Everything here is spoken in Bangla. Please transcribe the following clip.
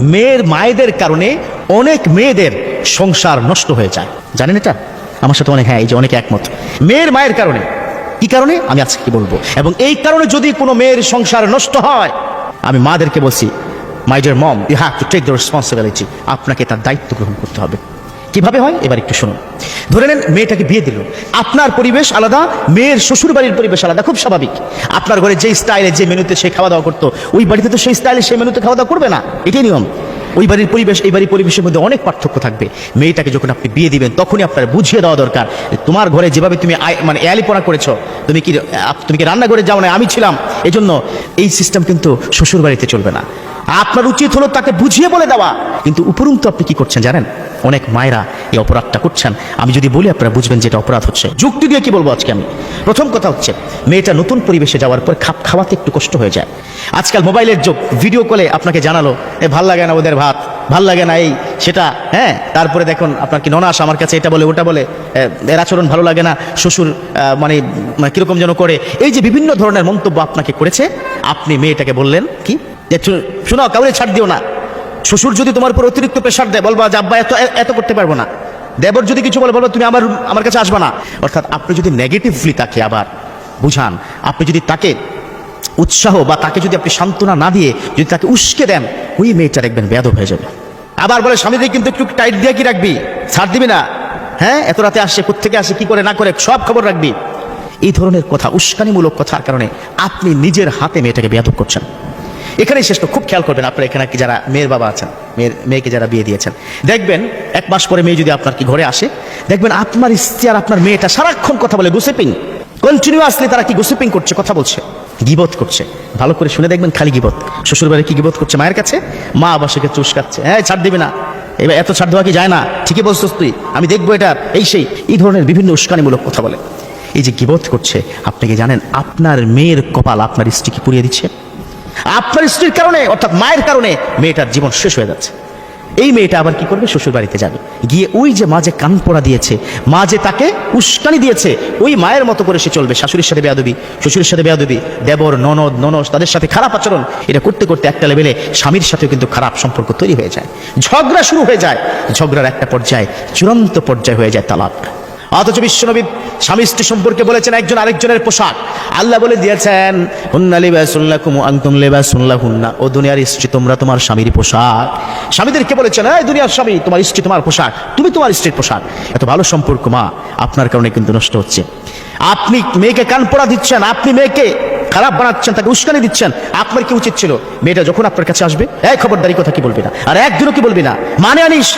মেয়ের মায়েদের কারণে অনেক মেয়েদের সংসার নষ্ট হয়ে যায়। জানেন এটা? আমার সাথে অনেক হ্যাঁ এই যে অনেকে একমত। মেয়ের মায়ের কারণে। কি কারণে? আমি আজকে কি বলব? এবং এই কারণে যদি কোনো মেয়ের সংসার নষ্ট হয়, আমি মাদেরকে বলছি my dear mom you have to take the responsibility আপনাকে তার দায়িত্ব গ্রহণ করতে হবে। কীভাবে হয়? এবার একটু শুনুন। ধরে নেন, মেয়েটাকে বিয়ে দিল। আপনার পরিবেশ আলাদা, মেয়ের শ্বশুর বাড়ির পরিবেশ আলাদা, খুব স্বাভাবিক। আপনার ঘরে যে স্টাইলে যে মেনুতে সে খাওয়া দাওয়া করতো, ওই বাড়িতে তো সেই স্টাইলে সেই মেনুতে খাওয়া দাওয়া করবে না। এটাই নিয়ম। ওই বাড়ির পরিবেশ, এই বাড়ির পরিবেশের মধ্যে অনেক পার্থক্য থাকবে। মেয়েটাকে যখন আপনি বিয়ে দিবেন, তখনই আপনার বুঝিয়ে দেওয়া দরকার তোমার ঘরে যেভাবে তুমি মানে এয়ালিপনা করেছ, তুমি কি তুমি কি রান্নাঘরে যাও না আমি ছিলাম। এই জন্য এই সিস্টেম কিন্তু শ্বশুর বাড়িতে চলবে না। আপনার উচিত হলো তাকে বুঝিয়ে বলে দেওয়া। কিন্তু উপরন্তু আপনি কি করছেন জানেন? অনেক মায়েরা এই অপরাধটা করছেন। আমি যদি বলি, আপনারা বুঝবেন যে এটা অপরাধ হচ্ছে। যুক্তি দিয়ে কি বলব আজকে আমি? প্রথম কথা হচ্ছে, মেয়েটা নতুন পরিবেশে যাওয়ার পর খাপ খাওয়াতে একটু কষ্ট হয়ে যায়। আজকাল মোবাইলের যোগ ভিডিও কলে আপনাকে জানালো, এ, ভালো লাগে না ওদের ভাত, ভালো লাগে না এই, সেটা হ্যাঁ? তারপরে দেখুন, আপনার কি ননাস আমার কাছে এটা বলে, ওটা বলে এর আচরণ ভালো লাগে না, শ্বশুর মানে কীরকম যেন করে। এই যে বিভিন্ন ধরনের মন্তব্য আপনাকে করেছে, আপনি মেয়েটাকে বললেন, কি? যে শু- শোনো কাউরে ছাড় দিও না। শ্বশুর যদি তোমার উপর অতিরিক্ত প্রেশার দেয়, বলবা যে, আব্বা, এত এত করতে পারব না। দেবর যদি কিছু বলে, বলব, তুমি আমার আমার কাছে আসবে না। অর্থাৎ আপনি যদি নেগেটিভলি তাকে আবার বুঝান, আপনি যদি তাকে উৎসাহ বা তাকে যদি আপনি সান্ত্বনা না দিয়ে যদি তাকে উস্কে দেন, ওই মেয়েটা দেখবেন বেয়াদব হয়ে যাবে। আবার বলে স্বামীদের কিন্তু একটু টাইট দিয়ে কি রাখবি? ছাড় দিবি না? হ্যাঁ এত রাতে আসে কোথেকে আসে, কি করে, না করে, সব খবর রাখবি। এই ধরনের কথা, উস্কানিমূলক কথার কারণে আপনি নিজের হাতে মেয়েটাকে বেয়াদব করছেন। এখানেই শেষ খুব খেয়াল করবেন আপনারা এখানে কি যারা মেয়ের বাবা আছেন, মেয়ের, মেয়েকে যারা বিয়ে দিয়েছেন। দেখবেন এক মাস পরে মেয়ে যদি আপনার কি ঘরে আসে, দেখবেন আপনার স্ত্রী আর আপনার মেয়েটা সারাক্ষণ কথা বলে গুসিপিং কন্টিনিউয়াসলি তারা কি গুসিপিং করছে, কথা বলছে, গিবত করছে। ভালো করে শুনে দেখবেন খালি গিবত। শ্বশুরবাড়ি কি গিবত করছে মায়ের কাছে? মা আবার সেকে চুষকাচ্ছে হ্যাঁ ছাড় দিবে না। এবার এত ছাড় দেওয়া কি যায় না? ঠিকই বলছিস তুই। আমি দেখব এটা, এই সেই। এই ধরনের বিভিন্ন উস্কানিমূলক কথা বলে। এই যে গিবত করছে, আপনি কি জানেন আপনার মেয়ের কপাল আপনার স্ত্রীকে পুড়িয়ে দিচ্ছে? আপনার স্ত্রীর কারণে, অর্থাৎ মায়ের কারণে মেয়েটার জীবন শেষ হয়ে যাচ্ছে। এই মেয়েটা আবার কি করবে? শ্বশুর বাড়িতে যাবে। গিয়ে ওই যে মা যে কান পড়া দিয়েছে, মা যে তাকে উস্কানি দিয়েছে, ওই মায়ের মতো করে সে চলবে। শাশুড়ির সাথে বেয়াদবি, শ্বশুরের সাথে বেয়াদবি, দেবর, ননদ, ননস, তাদের সাথে খারাপ আচরণ, এটা করতে করতে একটা লেভেলে স্বামীর সাথেও কিন্তু খারাপ সম্পর্ক তৈরি হয়ে যায়। ঝগড়া শুরু হয়ে যায়। ঝগড়ার একটা পর্যায়ে, চূড়ান্ত পর্যায়ে হয়ে যায় তালাক। অথচ বিশ্বনবী স্বামী স্ত্রী সম্পর্কে বলেছেন, একজন আরেকজনের পোশাক। আল্লাহ বলে দিয়েছেন, হুন্না আনতুম লিবাসুল্লাহুন্না ও দুনিয়ার স্ত্রী, তোমরা তোমার স্বামীর পোশাক। স্বামীদেরকে বলেছেন, এই দুনিয়ার স্বামী, তোমার স্ত্রী তোমার পোশাক। তুমি তোমার স্ত্রীর পোশাক। এত ভালো সম্পর্ক, মা। আপনার কারণে কিন্তু নষ্ট হচ্ছে। আপনি মেয়েকে কান পড়া দিচ্ছেন, আপনি মেয়েকে খারাপ বানাচ্ছেন, তাকে উস্কানি দিচ্ছেন। আপনার কি উচিত ছিল? মেয়েটা যখন আপনার কাছে আসবে এক খবরদারি কথা কি বলবি না? আর একদিনও কি বলবি না? মানে আনিস